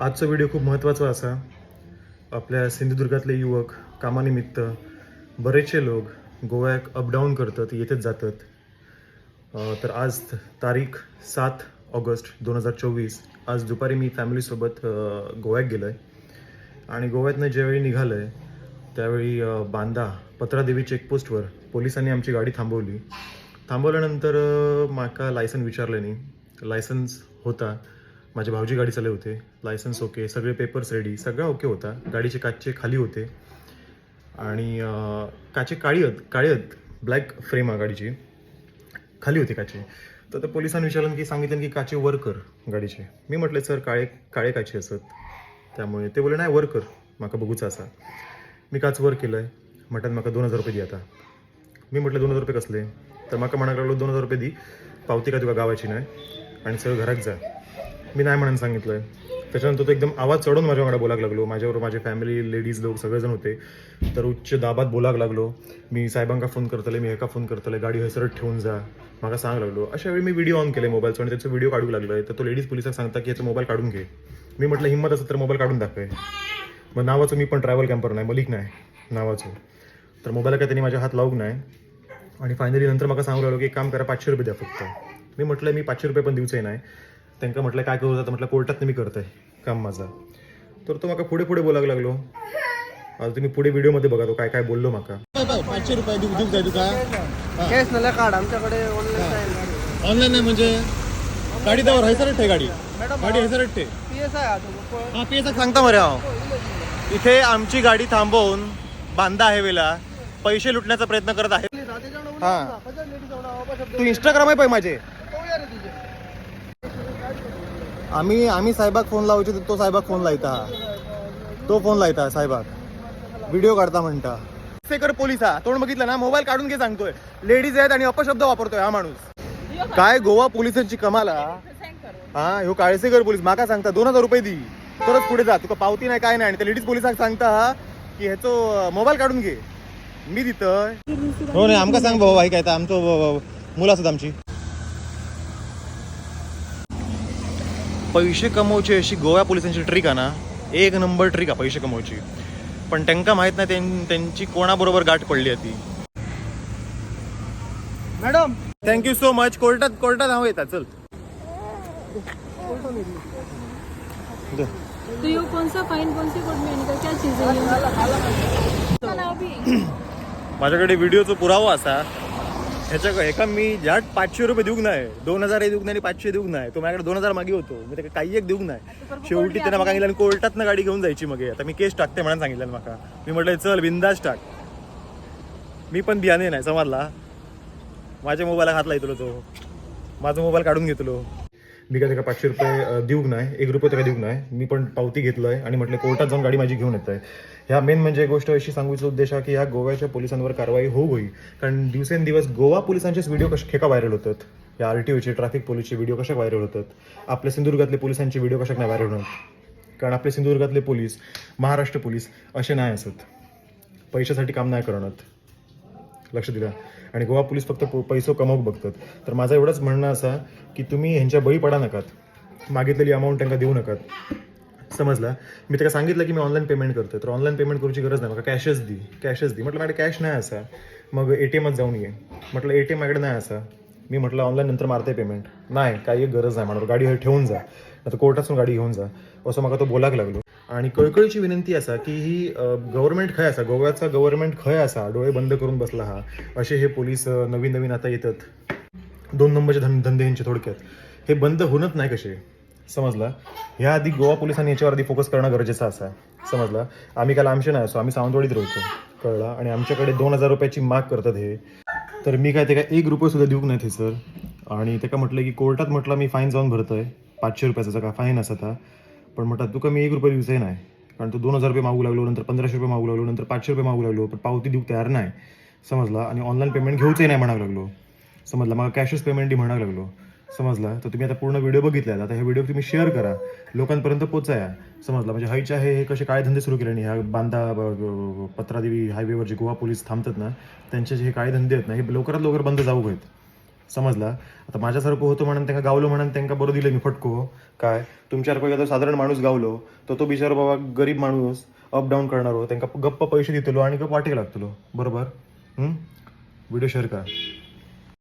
आजचा व्हिडिओ खूप महत्त्वाचा असा. आपल्या सिंधुदुर्गातले युवक कामानिमित्त बरेचसे लोक गोव्याक अपडाऊन करतात येतच जातात. तर आज तारीख सात ऑगस्ट दोन हजार चोवीस. आज दुपारी मी फॅमिलीसोबत गोव्यात गेलो आहे आणि गोव्यातनं ज्यावेळी निघालं आहे त्यावेळी बांदा पत्रादेवी चेकपोस्टवर पोलिसांनी आमची गाडी थांबवली. थांबवल्यानंतर माका लायसन विचारलं नाही लायसन्स होता. माझे भाऊजी गाडी चालवत होते. लायसन्स ओके सगळे पेपर्स रेडी सगळा ओके होता. गाडीचे काचचे खाली होते. आणि काचे काळी आहेत काळी आहेत ब्लॅक फ्रेम आहे गाडीची. खाली होते काचे. तर त्या पोलिसांनी विचारलं की सांगितलं की काचे वर कर गाडीचे. मी म्हटले सर काळे काळे काचे असत. त्यामुळे ते बोलले नाही वर कर. म्हाका बघूचा असा. मी काच वर केलं आहे म्हटल्यात म्हाका दोन हजार रुपये दी आता. मी म्हटलं दोन हजार रुपये कसले? तर म्हाका म्हणायला लागलो दोन हजार रुपये दी. पावती का तुका गावाची नाही. आणि सगळं घरात जा. मी नाही म्हणून सांगितलं आहे त्याच्यानंतर तो एकदम आवाज चढून माझ्याकडे बोलायला लागलो. माझ्यावर माझे फॅमिली लेडीज लोक सगळेजण होते. तर उच्च दाबात बोलायला लागलो. मी साहेबांका फोन करतले मी एका फोन करतले गाडी हसरत ठेवून जा. मला सांग लागलो. अशा वेळी मी व्हिडिओ ऑन केले मोबाईलचा आणि त्याचा व्हिडिओ काढू लागलोय. तर तो लेडीज पोलिसाक सांगता की याचा मोबाईल काढून घे. मी म्हटलं हिंमत असेल तर मोबाईल काढून दाखवे. मग नावाचं मी पण ट्रॅव्हल कॅम्पर नाही मलिक नाही नावाचं. तर मोबाईल काय त्यांनी माझ्या हात लावू नाही. आणि फायनली नंतर मला सांगू लागलो की एक काम करा पाचशे रुपये द्या फक्त. मी म्हटलं मी पाचशे रुपये पण दिवचंही नाही. त्यांना म्हटलं काय करू जातं म्हटलं कोर्टात मी करतोय काम माझा. तर तो माका पुढे पुढे बोलायला लागलो. आता तुम्ही पुढे व्हिडिओमध्ये बघा तो काय काय बोललो माका. पाचशे रुपये देऊ तुका? कॅश नल्या कार्ड आमच्याकडे ऑनलाईन ऑनलाईन नाही. म्हणजे? गाडी त्यावर हैसरट ठे गाडी. गाडी हैसरट ठे. पी एस हा पी सांगता मरे हांव इथे आमची गाडी थांबवून बांधा आहे वेला. पैसे लुटण्याचा प्रयत्न करत आहे. हा. तू इंस्टाग्राम आहे पाहिजे माझे. आम्ही आम्ही साहेबाक फोन लावचे तो साहेबाक फोन लायता. तो फोन लायता साहेबाक व्हिडिओ काढता म्हणता. सेकर पोलीस हा तोंड बघितलं ना? मोबाईल काढून घे सांगतोय. लेडीज आहेत आणि अपशब्द वापरतोय हा माणूस. काय गोवा पोलिसांची कमाल हा? हा ह्यो काळसेकर पोलीस माका सांगता दोन हजार रुपये दी. तरच पुढे जा तुका पावती नाही काय नाही. आणि त्या लेडीज पोलिसांक सांगता की ह्याचो मोबाईल काढून घे. मी दितय. हो नाही आमका सांग बाबा भाई काय आमचं मुलं असत आमची. पैसे कमवची अशी गोव्या पोलिसांची ट्रिक आहे ना एक नंबर ट्रिक आहे पैसे कमवची. पण त्यांना माहीत नाही त्यां- त्यांची कोणाबरोबर गाठ पडली होती मॅडम! थँक्यू सो मच कोर्टात कोर्टात नाव येतात चल. दे. तो ये कौन सा फाइन कौन सी कोड में इनका क्या चीज है? ये इसका नाम भी माझ्याकडे व्हिडिओचा पुरावा असा. ह्याच्या एका मी ज्या पाचशे रुपये देऊक नाही दोन हजार देऊक नाही आणि पाचशे देऊक नाही तो माझ्याकडे दोन हजार मागे होतो. मी त्याला काही एक देऊक नाही शेवटी त्याने मला सांगितलं कोर्टात गाडी घेऊन जायची मग. आता मी केस टाकते म्हणून सांगितलं माका. मी म्हटलं चल बिंदास टाक. मी पण बियाणे नाही समजला. माझ्या मोबाईलला हात लायतलो तो. माझा मोबाईल काढून घेतलो. मी काय त्याला पाचशे रुपये देऊक नाही एक रुपये त्याला देऊक नाही मी पण पावती घेतलं आहे आणि म्हटलं कोर्टात जाऊन गाडी माझी घेऊन येत आहे ह्या मेन म्हणजे गोष्ट अशी सांगूचा उद्देश आहे की ह्या गोव्याच्या पोलिसांवर कारवाई होऊ होई. कारण दिवसेंदिवस गोवा पोलिसांचेच व्हिडिओ कसे खेका व्हायरल होतात. या आर टी ओचे ट्रॅफिक पोलीसचे व्हिडिओ कशा व्हायरल होतात. आपल्या सिंधुदुर्गातले पोलिसांचे व्हिडिओ कशा नाही व्हायरल होत कारण आपले सिंधुदुर्गातले पोलीस महाराष्ट्र पोलीस असे नाही असत. पैशासाठी काम नाही करणार. लक्ष दिलं. आणि गोवा पोलीस फक्त प- पैसो कमावूक बघतात. तर माझं एवढंच म्हणणं असं की तुम्ही ह्यांच्या बळी पडा नकात. मागितलेली अमाऊंट त्यांना देऊ नकात. समजला? मी त्याला सांगितलं की मी ऑनलाईन पेमेंट करतो तर ऑनलाईन पेमेंट करूची गरज नाही. मला कॅशच दी. कॅशच दी. म्हटलं माझ्याकडे कॅश नाही असा. मग ए टी एमच जाऊन ये. म्हटलं ए टी एम माझ्याकडे नाही असा. मी म्हटलं ऑनलाईन नंतर मारते पेमेंट नाही काही गरज नाही. म्हणून गाडी ठेवून जा. आता कोर्टातून गाडी घेऊन जा. असं म्हाका तो बोलाक लागलो. आणि कळकळीची विनंती असा की ही गव्हर्नमेंट खंय असा गोव्याचा गव्हर्नमेंट खंय असा डोळे बंद करून बसला हा असे हे पोलीस नवीन नवीन आता येतात. दोन नंबरचे धन धंदे यांचे थोडक्यात. हे बंद होणच नाही कसे? समजला? ह्या आधी गोवा पोलिसांनी याच्यावर आधी फोकस करणं गरजेचं असा. समजला? आम्ही काल आमचे नाही असो आम्ही सावंतवाडीत राहतो. कळला? आणि आमच्याकडे दोन हजार रुपयाची माग करतात हे. तर मी काय ते काय एक रुपये सुद्धा देऊक नाही सर. आणि ते का म्हटलं की कोर्टात म्हटलं मी फाईन जाऊन भरतोय. पाचशे रुपयाचा का फाईन असा था. पण म्हटलं तुका मी एक रुपये दिवसही नाही कारण तो दोन हजार रुपये मागू लागलो नंतर पंधराशे रुपये मागू लागलो नंतर पाचशे रुपये मागू लागलो पण पावती देऊ तयार नाही. समजला? आणि ऑनलाईन पेमेंट घेऊचंही नाही म्हणायला लागलो. समजला? मग कॅशच पेमेंट म्हणायला लागलो. समजला? तर तुम्ही आता पूर्ण व्हिडिओ बघितला आता हे व्हिडिओ तुम्ही शेअर करा. लोकांपर्यंत पोचाया समजला? म्हणजे हायच्या हे हे कसे काय धंदे सुरू केले नाही ह्या बांधा ब- पत्रादेवी हायवेवर जे गोवा पोलीस थांबतात ना त्यांचे जे हे काय धंदे आहेत ना हे लवकरात लवकर बंद जाऊ आहेत. समजला? आता माझ्यासारखं होतो म्हणून त्यांना गावलो म्हणून त्यांना बरं दिलं मी फटको. काय? तुमच्यासारखं एखादा साधारण माणूस गावलो तर तो बिचार बाबा गरीब माणूस अप डाऊन करणार हो त्यांना गप्प पैसे देतलो आणि गप्प वाटे लागतलो. बरोबर? व्हिडिओ शेअर करा.